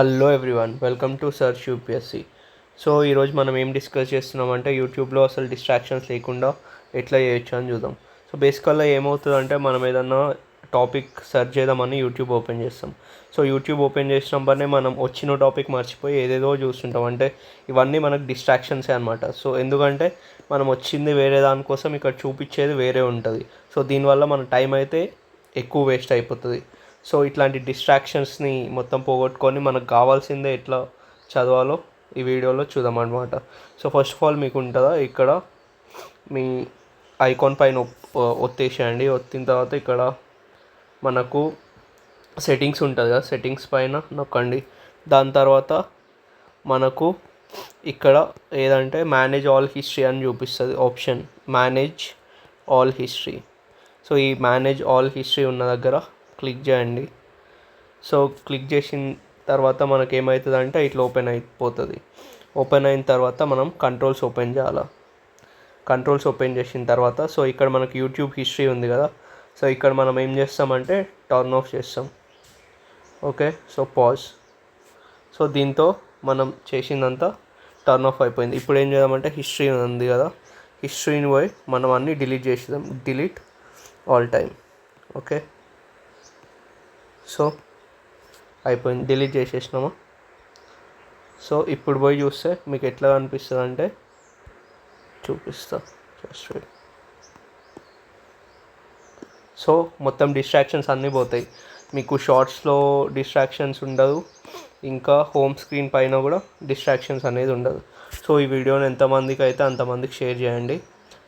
Hello everyone welcome to search UPSC so ఈరోజు మనం ఏం డిస్కస్ చేస్తున్నామంటే యూట్యూబ్లో అసలు డిస్ట్రాక్షన్స్ లేకుండా ఎట్లా చేయొచ్చు అని చూద్దాం. సో బేసికల్గా ఏమవుతుందంటే మనం ఏదన్నా టాపిక్ సెర్చ్ చేద్దామని యూట్యూబ్ ఓపెన్ చేస్తాం. సో యూట్యూబ్ ఓపెన్ చేసినప్పుడే మనం వచ్చిన టాపిక్ మర్చిపోయి ఏదేదో చూస్తుంటాం. అంటే ఇవన్నీ మనకు డిస్ట్రాక్షన్సే అనమాట సో ఎందుకంటే మనం వచ్చింది వేరే దానికోసం ఇక్కడ చూపించేది వేరే ఉంటుంది. సో దీనివల్ల మన టైం అయితే ఎక్కువ వేస్ట్ అయిపోతుంది. సో ఇట్లాంటి డిస్ట్రాక్షన్స్ని మొత్తం పోగొట్టుకొని మనకు కావాల్సిందే ఎట్లా చదవాలో ఈ వీడియోలో చూద్దాం అనమాట సో ఫస్ట్ ఆఫ్ ఆల్ మీకు ఉంటుందా ఇక్కడ మీ ఐకాన్ పైన ఒత్తేసేయండి. ఒత్తిన తర్వాత ఇక్కడ మనకు సెట్టింగ్స్ ఉంటుంది కదా? సెట్టింగ్స్ పైన నొక్కండి. దాని తర్వాత మనకు ఇక్కడ ఏదంటే మేనేజ్ ఆల్ హిస్టరీ అని చూపిస్తుంది option manage all history so ఈ మేనేజ్ ఆల్ హిస్టరీ ఉన్న దగ్గర క్లిక్ చేయండి. సో క్లిక్ చేసిన తర్వాత మనకి ఏమవుతుంది అంటే ఇట్లా ఓపెన్ అయిపోతుంది. ఓపెన్ అయిన తర్వాత మనం కంట్రోల్స్ ఓపెన్ చేయాలి? కంట్రోల్స్ ఓపెన్ చేసిన తర్వాత సో ఇక్కడ మనకి యూట్యూబ్ హిస్టరీ ఉంది కదా? సో ఇక్కడ మనం ఏం చేస్తామంటే టర్న్ ఆఫ్ చేస్తాం. ఓకే? So pause. సో దీంతో మనం చేసిందంతా టర్న్ ఆఫ్ అయిపోయింది. ఇప్పుడు ఏం చేద్దామంటే హిస్టరీ ఉంది కదా? హిస్టరీని పోయి మనం అన్నీ డిలీట్ చేసేద్దాం. Delete all time. Okay? So అయిపోయింది. డిలీట్ చేసేసినామా? సో ఇప్పుడు పోయి చూస్తే మీకు ఎట్లా అనిపిస్తుంది అంటే చూపిస్తా. జస్ట్ వెయిట్ సో మొత్తం డిస్ట్రాక్షన్స్ అన్నీ పోతాయి. మీకు షార్ట్స్లో డిస్ట్రాక్షన్స్ ఉండదు. ఇంకా హోమ్ స్క్రీన్ పైన కూడా డిస్ట్రాక్షన్స్ అనేది ఉండదు. సో ఈ వీడియోని ఎంతమందికి అయితే అంతమందికి షేర్ చేయండి.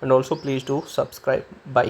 And also please do subscribe bye